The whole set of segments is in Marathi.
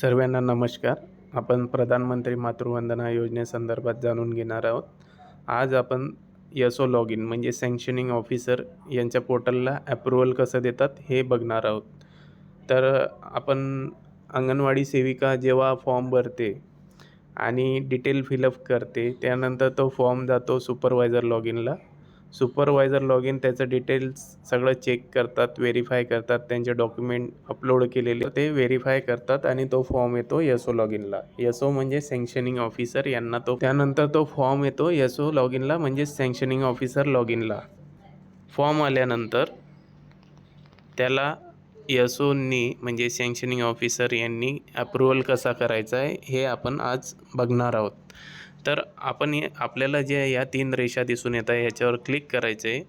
सर्वांना नमस्कार. आपण प्रधानमंत्री मातृवंदना योजनेसंदर्भात जाणून घेणार आहोत. आज आपण यसो लॉग इन म्हणजे सँक्शनिंग ऑफिसर यांच्या पोर्टलला ॲप्रुव्हल कसं देतात हे बघणार आहोत. तर आपण अंगणवाडी सेविका जेव्हा फॉर्म भरते आणि डिटेल फिलअप करते त्यानंतर तो फॉर्म जातो सुपरवायझर लॉग इनला सुपरवायझर लॉग इन त्याचं डिटेल्स सगळं चेक करतात व्हेरीफाय करतात त्यांचे डॉक्युमेंट अपलोड केलेले ते व्हेरीफाय करतात आणि तो फॉर्म येतो यसो लॉग इनला यसो म्हणजे सँक्शनिंग ऑफिसर यांना तो. त्यानंतर तो फॉर्म येतो यसो लॉग इनला म्हणजे सँक्शनिंग ऑफिसर लॉग इनला फॉर्म आल्यानंतर त्याला यसोनी म्हणजे सँक्शनिंग ऑफिसर यांनी अप्रुव्हल कसा करायचा आहे हे आपण आज बघणार आहोत. तर आपण हे आपल्याला जे या तीन रेषा दिसून येत आहे याच्यावर क्लिक करायचं आहे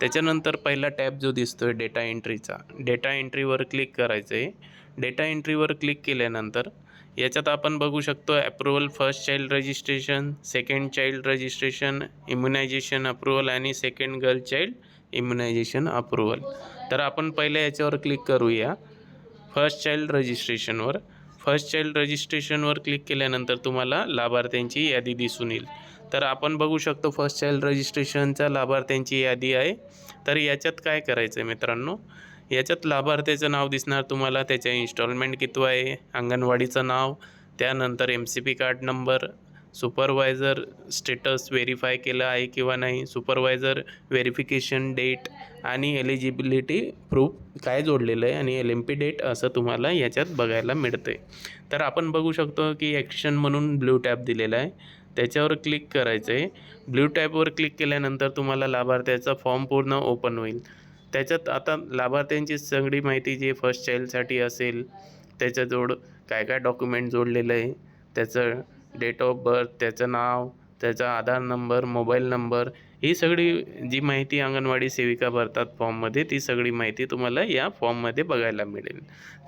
त्याच्यानंतर पहिला टॅब जो दिसतो आहे डेटा एंट्रीचा डेटा एंट्रीवर क्लिक करायचं आहे डेटा एंट्रीवर क्लिक केल्यानंतर याच्यात आपण बघू शकतो approval first child registration second child registration immunization approval आणि second girl child immunization approval तर आपण पहिले याच्यावर क्लिक करूया. फर्स्ट चाइल्ड रजिस्ट्रेशनवर फर्स्ट चाइल्ड रजिस्ट्रेशनवर क्लिक केल्यानंतर तुम्हाला लाभार्थ्यांची यादी दिसून येईल. तर आपण बघू शकतो फर्स्ट चाइल्ड रजिस्ट्रेशनचा लाभार्थ्यांची यादी आहे. तर याच्यात काय करायचं आहे मित्रांनो? याच्यात लाभार्थ्याचं नाव दिसणार तुम्हाला त्याच्या इन्स्टॉलमेंट किती आहे अंगणवाडीचं नाव त्यानंतर M C P card number supervisor status verify केलं आहे किंवा नाही सुपरवायझर व्हेरिफिकेशन डेट आणि एलिजिबिलिटी प्रूफ काय जोडलेलं आहे आणि एल एम पी डेट असं तुम्हाला याच्यात बघायला मिळते तर आपण बघू शकतो की ॲक्शन म्हणून ब्ल्यू टॅप दिलेला आहे. त्याच्यावर क्लिक करायचं आहे ब्ल्यू टॅबवर क्लिक केल्यानंतर तुम्हाला लाभार्थ्याचा फॉर्म पूर्ण ओपन होईल. त्याच्यात आता लाभार्थ्यांची सगळी माहिती जी फर्स्ट चाईल्डसाठी असेल त्याच्याजवळ काय काय डॉक्युमेंट जोडलेलं आहे त्याचं डेट ऑफ बर्थ त्याचं नाव त्याचा आधार नंबर मोबाईल नंबर ही सगळी जी माहिती अंगणवाडी सेविका भरतात फॉर्ममध्ये ती सगळी माहिती तुम्हाला या फॉर्ममध्ये बघायला मिळेल.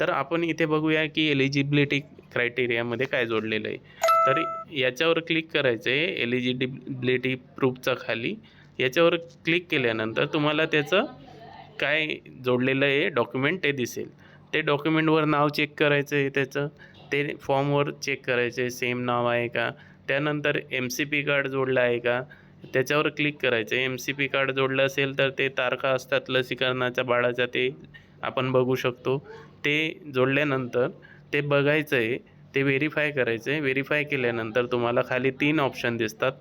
तर आपण इथे बघूया की एलिजिबिलिटी क्रायटेरियामध्ये काय जोडलेलं आहे. तर याच्यावर क्लिक करायचं आहे एलिजिबिलिटी प्रूफचा खाली. याच्यावर क्लिक केल्यानंतर तुम्हाला त्याचं काय जोडलेलं आहे डॉक्युमेंट ते दिसेल. ते डॉक्युमेंटवर नाव चेक करायचं आहे त्याचं. ते फॉर्मवर चेक करायचे. सेम नाव आहे का? त्यानंतर एम सी पी कार्ड जोडलं आहे का? त्याच्यावर क्लिक करायचं. आहे एम सी पी कार्ड जोडलं असेल तर ते तारखा असतात लसीकरणाच्या बाळाच्या ते आपण बघू शकतो. ते जोडल्यानंतर ते बघायचं आहे ते व्हेरीफाय करायचं आहे व्हेरीफाय केल्यानंतर तुम्हाला खाली तीन ऑप्शन दिसतात.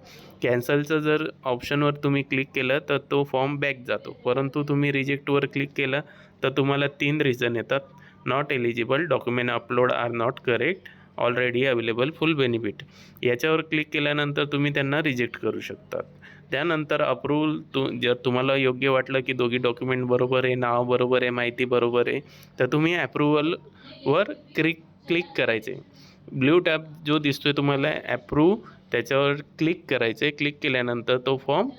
कॅन्सलचं जर ऑप्शनवर तुम्ही क्लिक केलं तर तो फॉर्म बॅक जातो. परंतु तुम्ही रिजेक्टवर क्लिक केलं तर तुम्हाला तीन रिझन येतात. Not eligible document upload or not correct already available full benefit याच्यावर क्लिक केल्यानंतर तुम्ही त्यांना रिजेक्ट करू शकतात. त्यानंतर अप्रूव्हल तु जर तुम्हाला योग्य वाटलं की दोघी डॉक्युमेंट बरोबर आहे नाव बरोबर आहे माहिती बरोबर आहे तर तुम्ही ॲप्रुव्हलवर क्लिक क्लिक करायचे. ब्ल्यू टॅब जो दिसतो आहे तुम्हाला ॲप्रूव्ह त्याच्यावर क्लिक करायचे. क्लिक केल्यानंतर तो form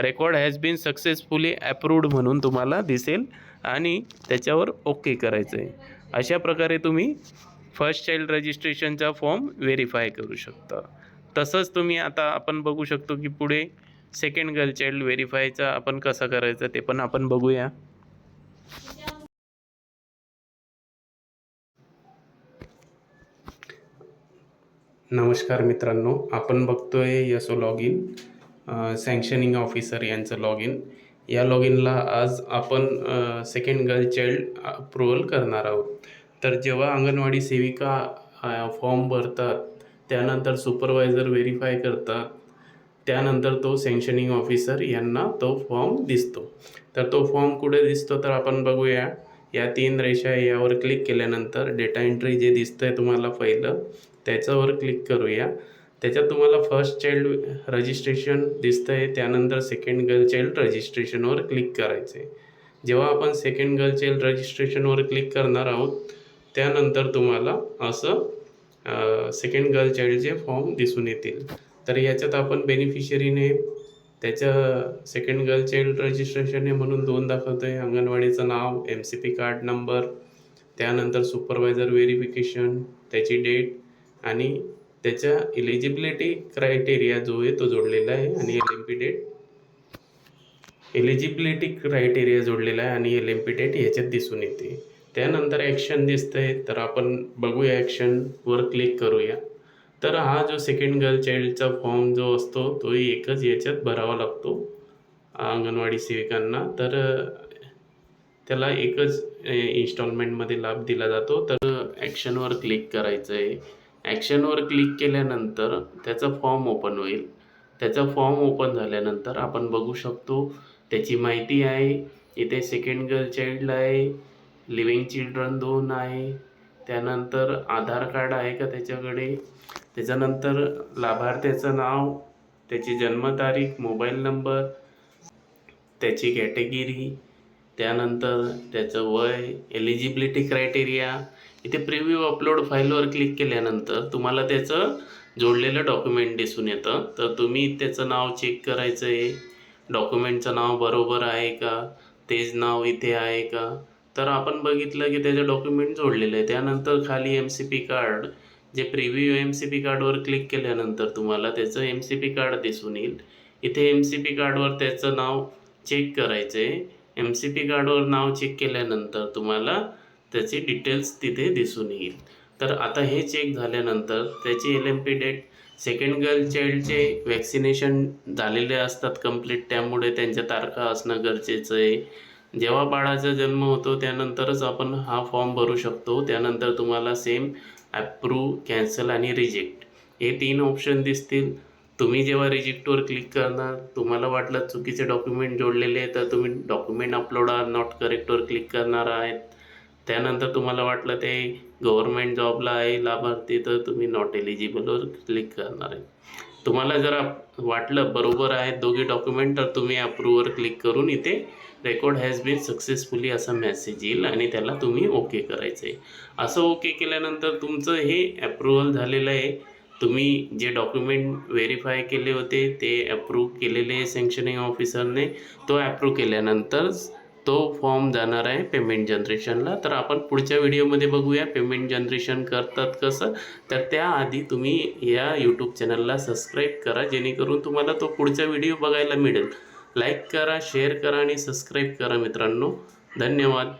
record has been successfully approved म्हणून तुम्हाला दिसेल. आणि त्याच्यावर ओके करायचं आहे अशा प्रकारे तुम्ही फर्स्ट चाइल्ड रजिस्ट्रेशनचा फॉर्म व्हेरीफाय करू शकता. तसंच तुम्ही आता आपण बघू शकतो की पुढे सेकंड गर्ल चाइल्ड व्हेरीफायचा आपण कसा करायचा ते पण आपण बघूया. नमस्कार मित्रांनो आपण बघतोय यसो लॉग इन सँक्शनिंग ऑफिसर यांचं लॉग इन या लॉग इनला आज आपण सेकंड गर्ल चाइल्ड अप्रुव्हल करणार आहोत. तर जेव्हा अंगणवाडी सेविका फॉर्म भरतात त्यानंतर सुपरवायझर व्हेरीफाय करतात त्यानंतर तो सँक्शनिंग ऑफिसर यांना तो फॉर्म दिसतो. तर तो फॉर्म कुठे दिसतो तर आपण बघूया. या तीन रेषा यावर क्लिक केल्यानंतर डेटा एंट्री जे दिसतं आहे तुम्हाला पहिलं त्याच्यावर क्लिक करूया. त्याच्यात तुम्हाला फर्स्ट चाइल्ड रजिस्ट्रेशन दिसतंय त्यानंतर सेकंड गर्ल चाइल्ड रजिस्ट्रेशनवर क्लिक करायचं आहे जेव्हा आपण सेकंड गर्ल चाइल्ड रजिस्ट्रेशनवर क्लिक करणार आहोत त्यानंतर तुम्हाला असं सेकंड गर्ल चाइल्डचे फॉर्म दिसून येतील. तर याच्यात आपण बेनिफिशरी नेम त्याचं सेकंड गर्ल चाइल्ड रजिस्ट्रेशन आहे म्हणून दोन दाखवतो आहे अंगणवाडीचं नाव M C P card number त्यानंतर सुपरवायझर व्हेरिफिकेशन त्याची डेट आणि त्याच्या इलिजिबिलिटी क्रायटेरिया जो आहे तो जोडलेला आहे आणि L M P date eligibility criteria जोडलेला आहे आणि एल एम पी डेट ह्याच्यात दिसून येते. त्यानंतर ॲक्शन दिसतंय तर आपण बघूया ॲक्शनवर क्लिक करूया. तर हा जो सेकंड गर्ल चाइल्डचा फॉर्म जो असतो तोही एकच याच्यात भरावा लागतो अंगणवाडी सेविकांना. तर त्याला एकच इन्स्टॉलमेंटमध्ये लाभ दिला जातो. तर ॲक्शनवर क्लिक करायचं आहे ॲक्शनवर क्लिक केल्यानंतर त्याचा फॉर्म ओपन होईल. त्याचा फॉर्म ओपन झाल्यानंतर आपण बघू शकतो त्याची माहिती आहे. इथे सेकंड गर्ल चाइल्ड आहे लिव्हिंग चिल्ड्रन दोन आहे. त्यानंतर आधार कार्ड आहे का त्याच्याकडे? त्याच्यानंतर लाभार्थ्याचं नाव त्याची जन्मतारीख मोबाईल नंबर त्याची कॅटेगिरी त्यानंतर त्याचं वय एलिजिबिलिटी क्रायटेरिया इथे प्रिव्ह्यू अपलोड फाईलवर क्लिक केल्यानंतर तुम्हाला त्याचं जोडलेलं डॉक्युमेंट दिसून येतं. तर तुम्ही त्याचं नाव चेक करायचं आहे डॉक्युमेंटचं नाव बरोबर आहे का? तेच नाव इथे आहे का? तर आपण बघितलं की त्याचं डॉक्युमेंट जोडलेलं आहे. त्यानंतर खाली एम सी पी कार्ड जे प्रिव्ह्यू एम सी पी कार्डवर क्लिक केल्यानंतर तुम्हाला त्याचं एम सी पी कार्ड दिसून येईल. इथे एम सी पी कार्डवर त्याचं नाव चेक करायचं आहे एम सी पी कार्डवर नाव चेक केल्यानंतर तुम्हाला त्याचे डिटेल्स तिथे दिसून येईल. तर आता हे चेक झाल्यानंतर त्याची L M P date second girl चाइल्डचे vaccination झालेले असतात कंप्लीट त्यामुळे त्यांच्या तारखा असणं गरजेचं आहे. जेव्हा बाळाचा जन्म होतो त्यानंतरच आपण हा फॉर्म भरू शकतो. त्यानंतर तुम्हाला सेम ॲप्रूव्ह कॅन्सल आणि रिजेक्ट हे तीन ऑप्शन दिसतील. तुम्ही जेव्हा रिजेक्टवर क्लिक करणार तुम्हाला वाटलं चुकीचे डॉक्युमेंट जोडलेले आहे तर तुम्ही डॉक्युमेंट अपलोड आर नॉट करेक्टवर क्लिक करणार आहेत. त्यानंतर तुम्हाला वाटलं ते गव्हर्मेंट जॉबला आहे लाभार्थी तर तुम्ही नॉट एलिजिबलवर क्लिक करणार आहे. तुम्हाला जर वाटलं बरोबर आहेत दोघे डॉक्युमेंट तर तुम्ही अप्रूव्हवर क्लिक करून इथे रेकॉर्ड हॅज बीन सक्सेसफुली असा मेसेज येईल आणि त्याला तुम्ही ओके करायचं आहे. असं ओके केल्यानंतर तुमचं हे अप्रुव्हल झालेलं आहे. तुम्ही जे डॉक्युमेंट व्हेरीफाय केले होते ते अप्रूव्ह केलेले सँक्शनिंग ऑफिसरने तो अप्रूव्ह केल्यानंतर तो फॉर्म जाणार आहे पेमेंट जनरेशनला. तर आपण पुढच्या व्हिडिओमध्ये बघूया पेमेंट जनरेशन करतात कसं. तर त्याआधी तुम्ही या यूट्यूब चॅनलला सबस्क्राईब करा जेणेकरून तुम्हाला तो पुढचा व्हिडिओ बघायला मिळेल. लाईक करा शेअर करा आणि सबस्क्राईब करा मित्रांनो. धन्यवाद.